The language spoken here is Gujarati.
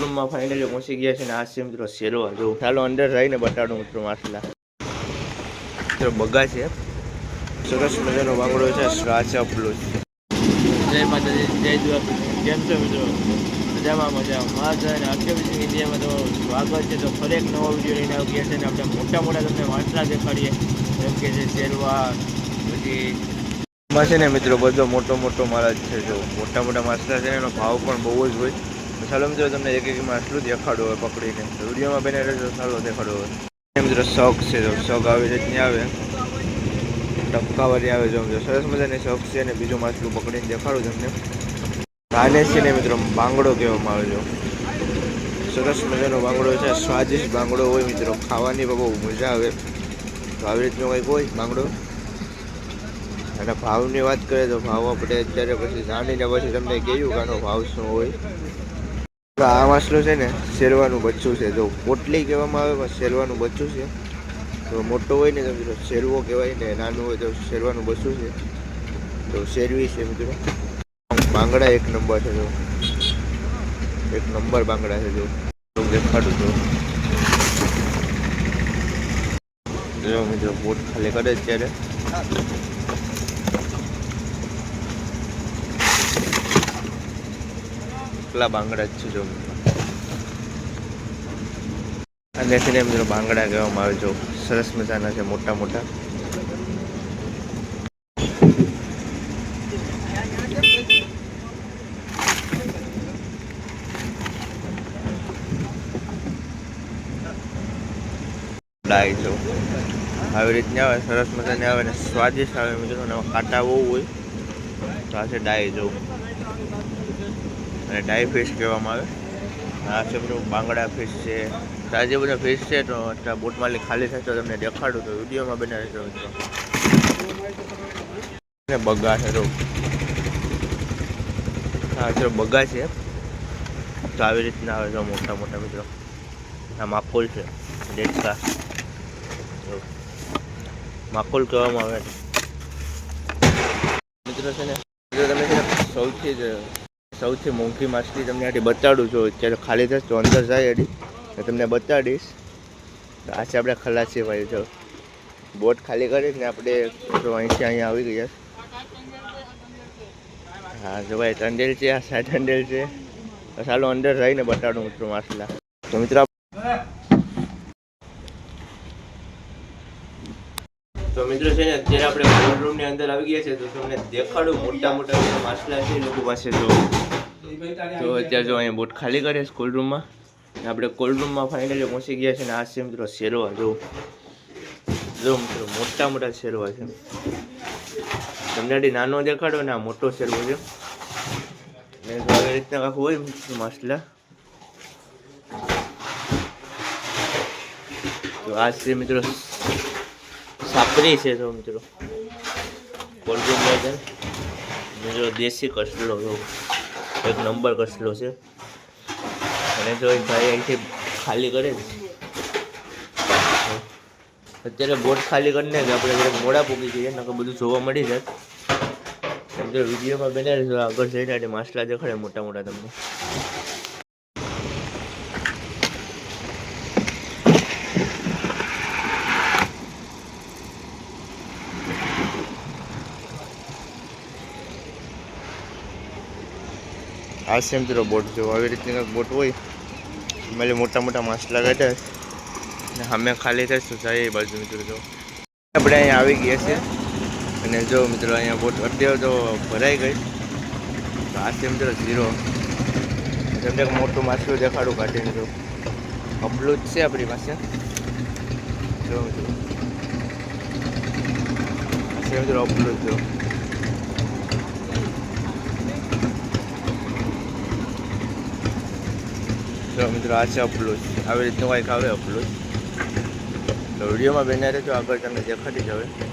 રૂમમાં ફાઇનલી પહોંચી ગયા છે ને આ છે મિત્રો શેરવા જો ચાલો અંદર જઈને બતાડું મિત્રો માછલા. મિત્રો બગા છે. સરસ મજાનો વાંગડો છે સ્વાચા છે જય માતાજી જય દ્વારકા કેમ છો મિત્રો? મજામાં મજામાં. મજા અને અક્ષય ઇન્ડિયામાં તો સ્વાગત છે. તો ફરી એક નવો વીડિયો લઈને આવી ગયા છે ને આપણે મોટા મોટા તમને વાંચલા દેખાડીએ. જેમ કે છે શેરવા પછી છે ને મિત્રો બધો મોટો મોટો માલ જ છે. જો મોટા મોટા માછલા છે ને એનો ભાવ પણ બહુ જ હોય. ચાલો મિત્રો તમને એક એક માછલું દેખાડો હોય પકડીને વિડીયોમાં બને રહેજો ચાલો દેખાડો હોય. મિત્રો શોખ છે, જો શોખ આવી રીતની આવે. ટપકાવાળી આવે, જો સરસ મજાની શોખ છે અને બીજું માછલું પકડીને દેખાડું તમને. આને છે ને મિત્રો બાંગડો કહેવામાં આવે છે સરસ મજાનો બાંગડો છે, સ્વાદિષ્ટ બાંગડો હોય મિત્રો. ખાવાની બહુ મજા આવે. તો આવી રીતનો કંઈક હોય બાંગડો. અને ભાવની વાત કરીએ તો ભાવ આપણે અત્યારે પછી જાણીને પછી તમને કહ્યું કે આનો ભાવ શું હોય. આ માછલું છે ને શેરવાનું બચ્ચું છે. જો પોટલી કહેવામાં આવે પણ શેરવાનું બચ્ચું છે. તો મોટો હોય ને તો મિત્રો શેરવો કહેવાય ને નાનું હોય તો શેરવાનું બચ્ચું છે. તો શેરવી છે મિત્રો. બાંગડા એક નંબર છે જો. એક નંબર બાંગડા છે જો. દેખાડું છું. જો મિત્રો, બોટ ખાલી કરે ત્યારે એકલા બાંગડા જ છું જો. અને તેને મિત્રો બાંગડા કહેવામાં આવે જો. સરસ મજાના છે, મોટા મોટા. આવી રીતની આવે, સરસ મજાની આવે ને સ્વાદિષ્ટ આવે. મિત્રો કાંટા બહુ હોય, તો આ છે ડાય જો. અને ડાય ફિશ કહેવામાં આવે. આ છે બધું બાંગડા ફિશ છે. તાજે બધા ફિશ છે, તો અત્યારે બોટમાં ખાલી થાય તો તમને દેખાડું તો વિડીયોમાં બને રહેજો મિત્રો. બગા છે જો. આ છે બગા છે. તો આવી રીતના આવે છે મોટા મોટા મિત્રો. આ માખોલ છે ડેટકા માખોલ કહેવામાં આવે મિત્રો છે ને તમે છે સૌથી જ સૌથી મોંઘી માછલી તમને આથી બતાડું છું. અત્યારે ખાલી થશે તો અંદર જાય એડી તમને બતાડીશ. આ છે આપણે ખલાસી ભાઈ જો. બોટ ખાલી કરીને આપણે તો અહીંથી અહીંયા આવી ગયા હા, જો ભાઈ, ટંડેલ છે, આ સાઈડ ટંડેલ છે. ચાલો અંદર જઈને બતાડું મિત્રો માછલા. તો મિત્રો તો મિત્રો છે ને, અત્યારે આપણે કોલ્ડ રૂમની અંદર આવી ગયા છે, તો તમને દેખાડું મોટા મોટા માછલા છે, લોકો પાસે જો. તો અત્યારે જો અહીંયા બોટ ખાલી કરે છે કોલ્ડ રૂમમાં ને આપણે કોલ્ડ રૂમમાં ફાઇનલી પહોંચી ગયા છે ને, આ છે મિત્રો શેરવા, જો. જો મિત્રો મોટા મોટા શેરવા છે. તમને આથી નાનો દેખાડો ને આ મોટો શેરવો છે. ને આવી રીતના કાંક હોય માછલા. તો આ છે મિત્રો સાપરી છે તો મિત્રો. કોલ્ડ્રિંક છે મિત્રો દેશી કસલો એક નંબર કસલો છે. અને જો ભાઈ અહીંથી ખાલી કરે અત્યારે બોટ ખાલી કરીને જ આપણે જરાક મોડા પૂકી જઈએ નકર બધું જોવા મળી જાય. તો વિડીયોમાં બને આગળ જઈને માસલા માછલા દેખાડે મોટા મોટા તમને. આ સેમ મિત્રો બોટ જો આવી રીતની બોટ હોય. એમાં મોટા મોટા માછલા કાઢ્યા અને અમે ખાલી થઈશું. તો જાય એ બાજુ મિત્રો જો. આપણે અહીંયા આવી ગયા છે અને જો મિત્રો અહીંયા બોટ અત્યારે તો ભરાઈ ગઈ. તો આ સેમ મિત્રો ઝીરો તમને મોટું માછલું દેખાડું કાઢીને જો. અપલું જ છે આપણી પાસે. જો મિત્રો. સેમ મિત્રો અપલું જો. તો મિત્રો આ છે અપલોડ. આવી રીતનું કંઈક આવે અપલોડ. તો વિડીયોમાં બન્યા રહેજો. આગળ તમને દેખાડી જ હવે.